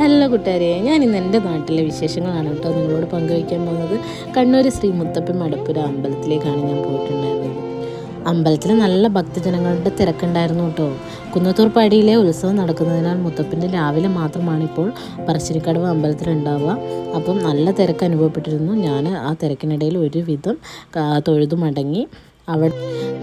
Hello കൂട്ടുകാരെ ഞാൻ ഇന്ന് എന്റെ നാട്ടിലെ വിശേഷങ്ങളാണ് കേട്ടോ നിങ്ങളോട് പങ്കുവയ്ക്കാൻ പോകുന്നത്. കണ്ണൂർ ശ്രീ മുത്തപ്പൻ മടപ്പുര അമ്പലത്തിലേക്കാണ് ഞാൻ പോയിട്ടുണ്ടായിരുന്നത്. അമ്പലത്തിൽ നല്ല ഭക്തജനങ്ങളുടെ തിരക്കുണ്ടായിരുന്നു കേട്ടോ. കുന്നത്തൂർ പടിയിലെ ഉത്സവം നടക്കുന്നതിനാൽ മുത്തപ്പന്റെ രാവിലെ മാത്രമാണ് ഇപ്പോൾ പറശ്ശിനിക്കടവ് അമ്പലത്തിൽ ഉണ്ടാവുക അപ്പം നല്ല തിരക്ക് അനുഭവപ്പെട്ടിരുന്നു. ഞാൻ ആ തിരക്കിനിടയിൽ ഒരുവിധം തൊഴുതു മടങ്ങി അവിടെ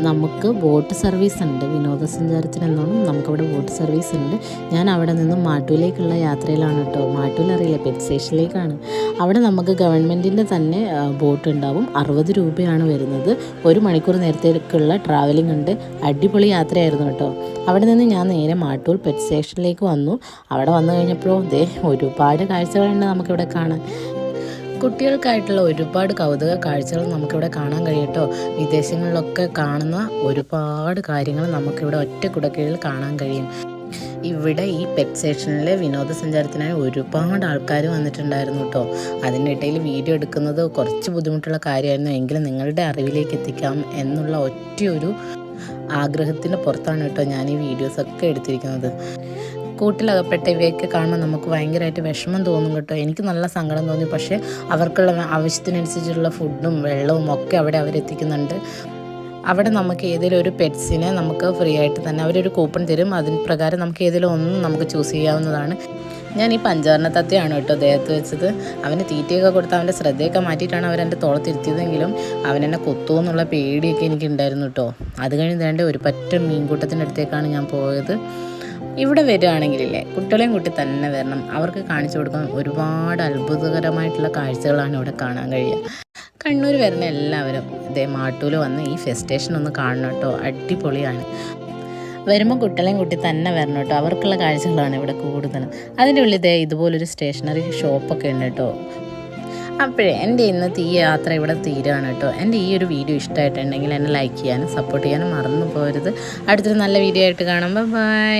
നമുക്ക് ബോട്ട് സർവീസ് ഉണ്ട്. വിനോദസഞ്ചാരത്തിന് എന്നോണം നമുക്കവിടെ ബോട്ട് സർവീസ് ഉണ്ട്. ഞാൻ അവിടെ നിന്നും മാട്ടൂലേക്കുള്ള യാത്രയിലാണ് കേട്ടോ. മാട്ടൂൽ അറിയില്ല പെറ്റ് സ്റ്റേഷനിലേക്കാണ് അവിടെ നമുക്ക് ഗവൺമെന്റിന്റെ തന്നെ ബോട്ട് ഉണ്ടാവും അറുപത് രൂപയാണ് വരുന്നത്. ഒരു മണിക്കൂർ നേരത്തേക്കുള്ള ട്രാവലിംഗ് ഉണ്ട്. അടിപൊളി യാത്രയായിരുന്നു കേട്ടോ. അവിടെ നിന്ന് ഞാൻ നേരെ മാട്ടൂൽ പെറ്റ് സ്റ്റേഷനിലേക്ക് വന്നു. അവിടെ വന്നു കഴിഞ്ഞപ്പോൾ ദേ ഒരുപാട് കാഴ്ചകളുണ്ട് നമുക്കിവിടെ കാണാൻ. കുട്ടികൾക്കായിട്ടുള്ള ഒരുപാട് കൗതുക കാഴ്ചകൾ നമുക്കിവിടെ കാണാൻ കഴിയട്ടോ വിദേശങ്ങളിലൊക്കെ കാണുന്ന ഒരുപാട് കാര്യങ്ങൾ നമുക്കിവിടെ ഒറ്റ കുടക്കീഴിൽ കാണാൻ കഴിയും. ഇവിടെ ഈ പെറ്റ് സെക്ഷനിലെ വിനോദസഞ്ചാരത്തിനായി ഒരുപാട് ആൾക്കാർ വന്നിട്ടുണ്ടായിരുന്നു കേട്ടോ. അതിന്റെ ഇടയിൽ വീഡിയോ എടുക്കുന്നത് കുറച്ച് ബുദ്ധിമുട്ടുള്ള കാര്യമായിരുന്നു. എങ്കിലും നിങ്ങളുടെ അറിവിലേക്ക് എത്തിക്കാം എന്നുള്ള ഒറ്റയൊരു ആഗ്രഹത്തിന്റെ പുറത്താണ് കേട്ടോ ഞാൻ ഈ വീഡിയോസൊക്കെ എടുത്തിരിക്കുന്നത്. കൂട്ടിലകപ്പെട്ട ഇവയൊക്കെ കാണുമ്പോൾ നമുക്ക് ഭയങ്കരമായിട്ട് വിഷമം തോന്നും കേട്ടോ. എനിക്ക് നല്ല സങ്കടം തോന്നി. പക്ഷേ അവർക്കുള്ള ആവശ്യത്തിനനുസരിച്ചുള്ള ഫുഡും വെള്ളവും ഒക്കെ അവിടെ അവരെത്തിക്കുന്നുണ്ട്. അവിടെ നമുക്ക് ഏതെങ്കിലും ഒരു പെറ്റ്സിനെ നമുക്ക് ഫ്രീ ആയിട്ട് തന്നെ അവരൊരു കൂപ്പൺ തരും. അതിന് പ്രകാരം നമുക്ക് ഏതെങ്കിലും ഒന്നും നമുക്ക് ചൂസ് ചെയ്യാവുന്നതാണ്. ഞാൻ ഈ പഞ്ചാരണ തത്തയാണ് കേട്ടോ ദേഹത്ത് വെച്ചത്. അവന് തീറ്റയൊക്കെ കൊടുത്ത് അവന്റെ ശ്രദ്ധയൊക്കെ മാറ്റിയിട്ടാണ് അവരെന്റെ തോളത്തിരുത്തിയതെങ്കിലും അവനെന്നെ കൊത്തുമെന്നുള്ള പേടിയൊക്കെ എനിക്കുണ്ടായിരുന്നു കേട്ടോ. അത് കഴിഞ്ഞ് വേണ്ട ഒരു പറ്റ മീൻകൂട്ടത്തിന്റെ അടുത്തേക്കാണ് ഞാൻ പോയത്. ഇവിടെ വരികയാണെങ്കിലില്ലേ കുട്ടികളെയും കൂട്ടി തന്നെ വരണം. അവർക്ക് കാണിച്ചു കൊടുക്കാൻ ഒരുപാട് അത്ഭുതകരമായിട്ടുള്ള കാഴ്ചകളാണ് ഇവിടെ കാണാൻ കഴിയുക. കണ്ണൂർ വരുന്ന എല്ലാവരും ഇതേ മാട്ടൂൽ വന്ന് ഈ ഫെസ്റ്റേഷൻ ഒന്ന് കാണണം കേട്ടോ. അടിപൊളിയാണ്. വരുമ്പോൾ കുട്ടികളെയും കുട്ടി തന്നെ വരണം കേട്ടോ. അവർക്കുള്ള കാഴ്ചകളാണ് ഇവിടെ കൂടുതലും. അതിന്റെ ഉള്ളിൽ ഇതേ ഇതുപോലൊരു സ്റ്റേഷനറി ഷോപ്പൊക്കെ ഉണ്ട് കേട്ടോ. അപ്പോഴേ എന്റെ ഇന്നത്തെ ഈ യാത്ര ഇവിടെ തീരുകയാണ് കേട്ടോ. എന്റെ ഈ ഒരു വീഡിയോ ഇഷ്ടമായിട്ടുണ്ടെങ്കിൽ എന്നെ ലൈക്ക് ചെയ്യാനും സപ്പോർട്ട് ചെയ്യാനും മറന്നു പോരുത് അടുത്തൊരു നല്ല വീഡിയോ ആയിട്ട് കാണാം ബൈ